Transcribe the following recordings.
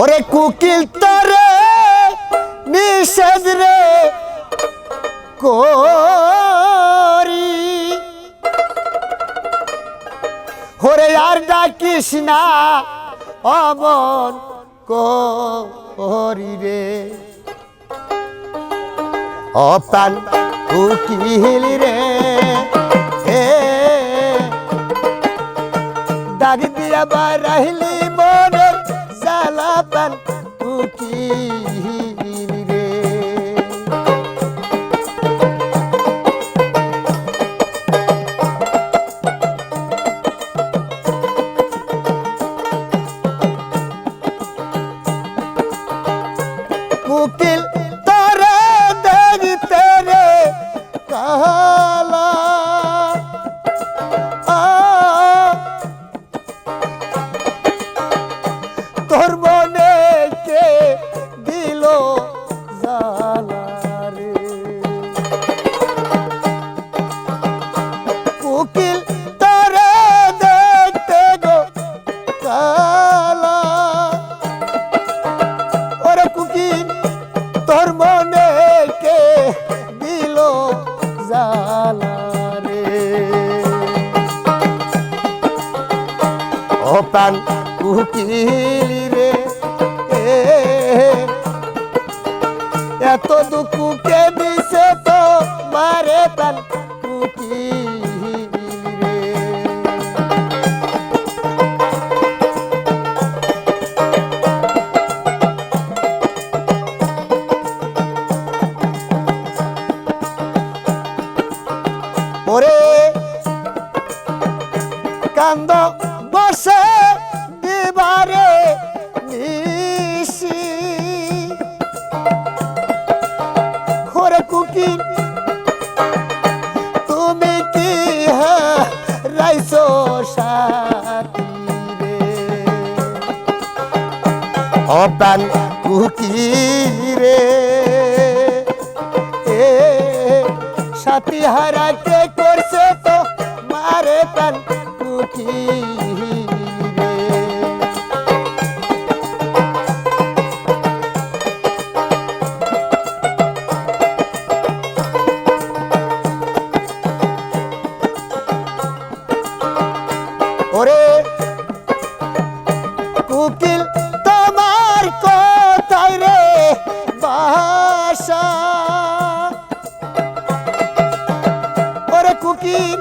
ওরে কুকিল তরে নিষেধ রে করি। ওরে আর ডাকিস না, অমন করি রে। অপান উকিল রে দাগ দিয়া বারাইলি মনের জ্বালা পান উকিল রে। উকিল তারে দেখতে রে কালা। তোর প্রাণ কুকিল রে। এত দুঃখ কে দিছে তো মারে প্রাণ কুকিল রে। দিবারে নিশি। ওরে কুকি তুমি কি রাইছো সাথী রে কুকি রে এ সাথী হারাকে করছে তো মারে প্রাণ কুকি কোথায় রে বাসা। ওরে কুকিল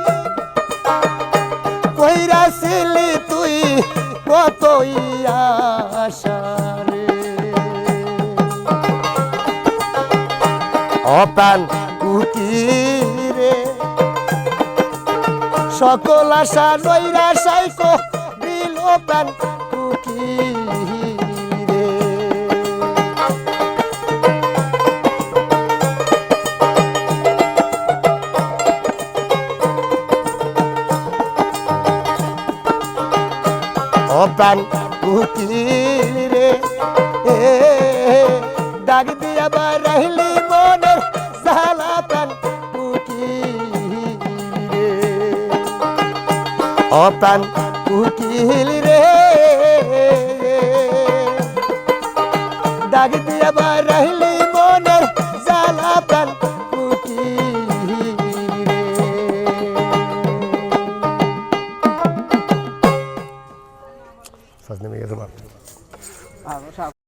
কইরাছিলি তুই কতই আশা রে। অপান কুকিরে, সকল আশা নৈরাশাই কো দিল প্রাণ কুকিরে। অপ্রাণ উকিল রে। ডাক দিয়া বারাইলি মনের জালা প্রাণ উকিল রে। অপ্রাণ উকিল রে। ডাক দিয়া বারাইলি মনের জালা প্রাণ Fazla ne me